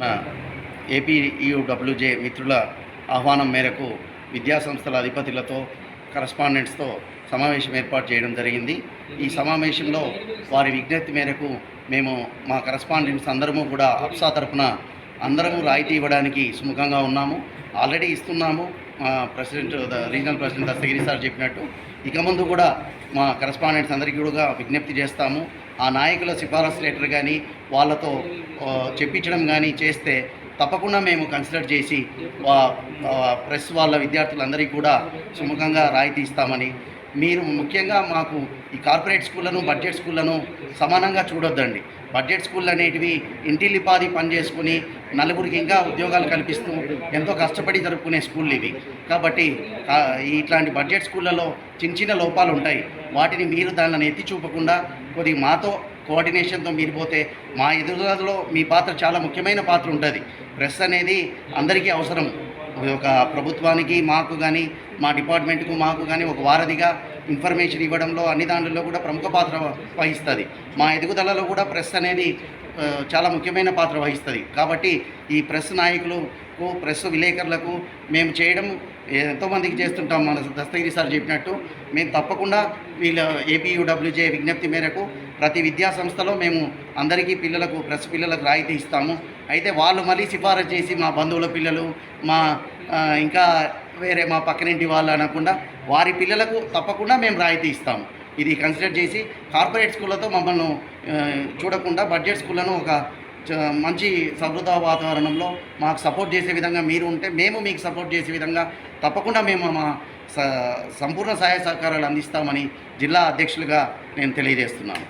మన ఏపీఈడబ్ల్యూజే మిత్రుల ఆహ్వానం మేరకు విద్యాసంస్థల అధిపతులతో కరస్పాండెంట్స్తో సమావేశం ఏర్పాటు చేయడం జరిగింది. ఈ సమావేశంలో వారి విజ్ఞప్తి మేరకు మేము మా కరస్పాండెంట్స్ అందరము కూడా అప్సా తరఫున అందరము రాయితీ ఇవ్వడానికి సుముఖంగా ఉన్నాము. ఆల్రెడీ ఇస్తున్నాము. మా president regional president Dastagiri sir చెప్పినట్టు. ఇక ముందు కూడా మా కరస్పాండెంట్స్ అందరికీ కూడా విజ్ఞప్తి చేస్తాము. ఆ నాయకుల సిఫారసు లెటర్ కానీ వాళ్ళతో చెప్పించడం కానీ చేస్తే తప్పకుండా మేము కన్సిడర్ చేసి వా- ప్రెస్ వాళ్ళ విద్యార్థులందరికీ కూడా సుముఖంగా రాయితీ ఇస్తామని మీరు ముఖ్యంగా మాకు ఈ కార్పొరేట్ స్కూళ్ళను బడ్జెట్ స్కూళ్ళను సమానంగా చూడొద్దండి. బడ్జెట్ స్కూళ్ళు అనేటివి ఇంటిల్లిపాది పని చేసుకుని నలుగురికి ఇంకా ఉద్యోగాలు కల్పిస్తూ ఎంతో కష్టపడి జరుపుకునే స్కూళ్ళు ఇవి. కాబట్టి ఇట్లాంటి బడ్జెట్ స్కూళ్ళలో చిన్న చిన్న లోపాలు ఉంటాయి. వాటిని మీరు దానిని ఎత్తి చూపకుండా కొద్ది మాతో కోఆర్డినేషన్తో మీరు పోతే మా ఎదుగుదలలో మీ పాత్ర చాలా ముఖ్యమైన పాత్ర ఉంటుంది. ప్రెస్ అనేది అందరికీ అవసరం. ఒక ప్రభుత్వానికి మాకు కానీ మా డిపార్ట్మెంట్కు మాకు కానీ ఒక వారధిగా ఇన్ఫర్మేషన్ ఇవ్వడంలో అన్ని దాంట్లో కూడా ప్రముఖ పాత్ర వహిస్తుంది. మా ఎదుగుదలలో కూడా ప్రెస్ అనేది చాలా ముఖ్యమైన పాత్ర వహిస్తుంది. కాబట్టి ఈ ప్రెస్ నాయకులకు ప్రెస్ విలేకరులకు మేము చేయడం ఎంతోమందికి చేస్తుంటాం. మన దస్తగిరి సార్ చెప్పినట్టు. మేము తప్పకుండా వీళ్ళ ఏపీయూడబ్ల్యూజే విజ్ఞప్తి మేరకు ప్రతి విద్యా సంస్థలో మేము అందరికీ పిల్లలకు ప్రెస్ పిల్లలకు రాయితీ ఇస్తాము. అయితే వాళ్ళు మళ్ళీ సిఫారసు చేసి మా బంధువుల పిల్లలు మా ఇంకా వేరే మా పక్కనింటి వాళ్ళు అనకుండా వారి పిల్లలకు తప్పకుండా మేము రాయితీ ఇస్తాము. ఇది కన్సిడర్ చేసి కార్పొరేట్ స్కూళ్ళతో మమ్మల్ని చూడకుండా బడ్జెట్ స్కూళ్ళను ఒక చ- మంచి సమృద్ధ వాతావరణంలో మాకు సపోర్ట్ చేసే విధంగా మీరు ఉంటే మేము మీకు సపోర్ట్ చేసే విధంగా తప్పకుండా మేము మా స- సంపూర్ణ సహాయ సహకారాలు అందిస్తామని జిల్లా అధ్యక్షులుగా నేను తెలియజేస్తున్నాను.